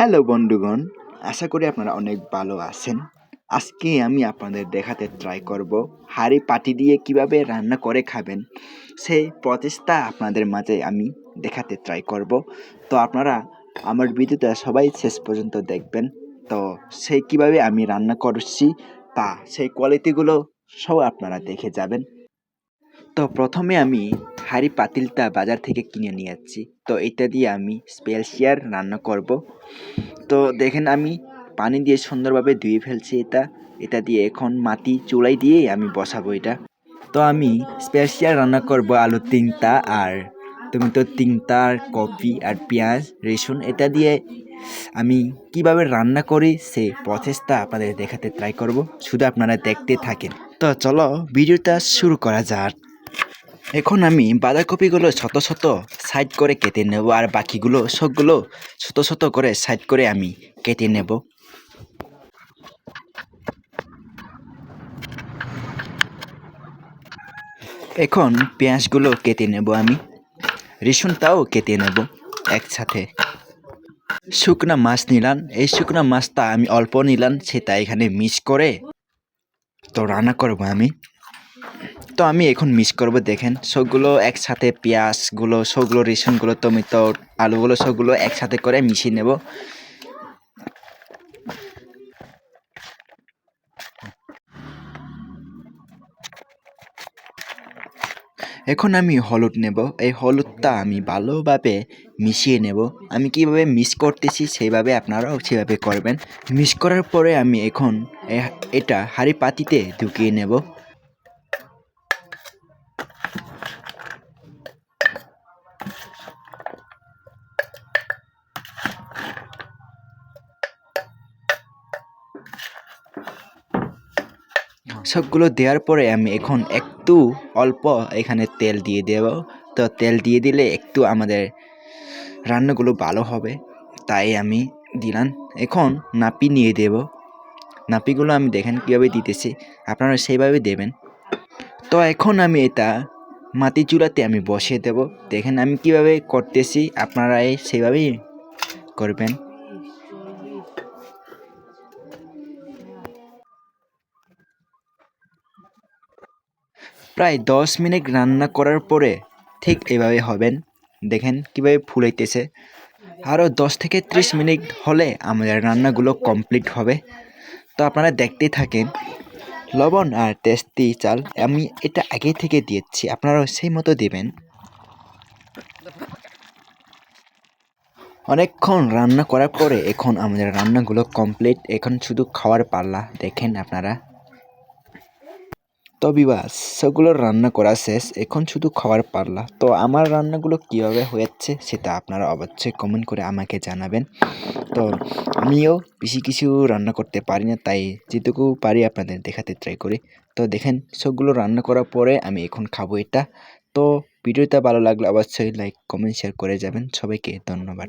Hello বন্ধুগণ, আশা করি আপনারা অনেক ভালো আছেন। আজকে আমি আপনাদের দেখাতে ট্রাই করব হাঁড়ি পাটি দিয়ে কীভাবে রান্না করে খাবেন। সেই প্রচেষ্টা আপনাদের মাঝে আমি দেখাতে ট্রাই করব। তো আপনারা আমার ভিডিওটা সবাই শেষ পর্যন্ত দেখবেন। তো সেই কীভাবে আমি রান্না করছি তা, সেই কোয়ালিটিগুলো সব আপনারা দেখে যাবেন। তো প্রথমে আমি হাঁড়ি পাতিলটা বাজার থেকে কিনে নিয়ে যাচ্ছি। তো এটা দিয়ে আমি স্পেশিয়াল রান্না করব। তো দেখেন আমি পানি দিয়ে সুন্দরভাবে ধুয়ে ফেলছি এটা। এটা দিয়ে এখন মাটি চুলাই দিয়েই আমি বসাবো এটা। তো আমি স্পেশিয়াল রান্না করব আলু তিনটা আর টমেটো তিনটা, আর কফি আর পেঁয়াজ, রসুন এটা দিয়ে আমি কীভাবে রান্না করি সেই প্রসেসটা আপনাদের দেখাতে ট্রাই করব। শুধু আপনারা দেখতে থাকেন। তো চলো ভিডিওটা শুরু করা যাক। এখন আমি বাঁধাকপিগুলো ছোট ছোট সাইড করে কেটে নেব আর বাকিগুলো সবগুলো ছোট ছোট করে সাইড করে আমি কেটে নেব। এখন পেঁয়াজগুলো কেটে নেব আমি। রসুনটাও কেটে নেব একসাথে। শুকনা মাছ নিলাম। এই শুকনা মাছটা আমি অল্প নিলাম, সেটা এখানে মিক্স করে তো রান্না করব আমি। তো আমি এখন মিক্স করব, দেখেন। সবগুলো একসাথে পেঁয়াজগুলো সবগুলো রেশনগুলো টমেটো আলুগুলো সবগুলো একসাথে করে মিশিয়ে নেব। এখন আমি হলুদ নেব। এই হলুদটা আমি ভালোভাবে মিশিয়ে নেব। আমি কীভাবে মিক্স করতেছি সেইভাবে আপনারাও সেভাবে করবেন। মিক্স করার পরে আমি এখন এটা হাঁড়ি পাতিতে ঢুকিয়ে নেব। সবগুলো দেওয়ার পরে আমি এখন একটু অল্প এখানে তেল দিয়ে দেব। তো তেল দিয়ে দিলে একটু আমাদের রান্নাগুলো ভালো হবে। তাই আমি দিলাম। এখন নাপি নিয়ে দেব। নাপিগুলো আমি দেখেন কীভাবে দিতেছি। আপনারা সেইভাবে দেবেন। তো এখন আমি এটা মাটি চুলাতে আমি বসিয়ে দেব। দেখেন আমি কীভাবে করতেছি। আপনারা সেইভাবেই করবেন। প্রায় দশ মিনিট রান্না করার পরে ঠিক এভাবে হবেন। দেখেন কীভাবে ফুলাইতেছে। আরও দশ থেকে ত্রিশ মিনিট হলে আমাদের রান্নাগুলো কমপ্লিট হবে। তো আপনারা দেখতেই থাকেন, লবণ আর টেস্টি চাল আমি এটা আগে থেকে দিয়েছি, আপনারাও সেই মতো দেবেন। অনেকক্ষণ রান্না করার পরে এখন আমাদের রান্নাগুলো কমপ্লিট। এখন শুধু খাওয়ার পাল্লা, দেখেন আপনারা। তো বিবাস সেগুলো রান্না করা শেষ, এখন শুধু খাওয়ার পারলা তো আমার রান্নাগুলো কীভাবে হয়েছে সেটা আপনারা অবশ্যই কমেন্ট করে আমাকে জানাবেন। তো আমিও বেশি কিছু রান্না করতে পারি না, তাই যেটুকু পারি আপনাদের দেখাতে ট্রাই করি। তো দেখেন, সবগুলো রান্না করার পরে আমি এখন খাব এটা। তো ভিডিওটা ভালো লাগলে অবশ্যই লাইক কমেন্ট শেয়ার করে যাবেন। সবাইকে ধন্যবাদ।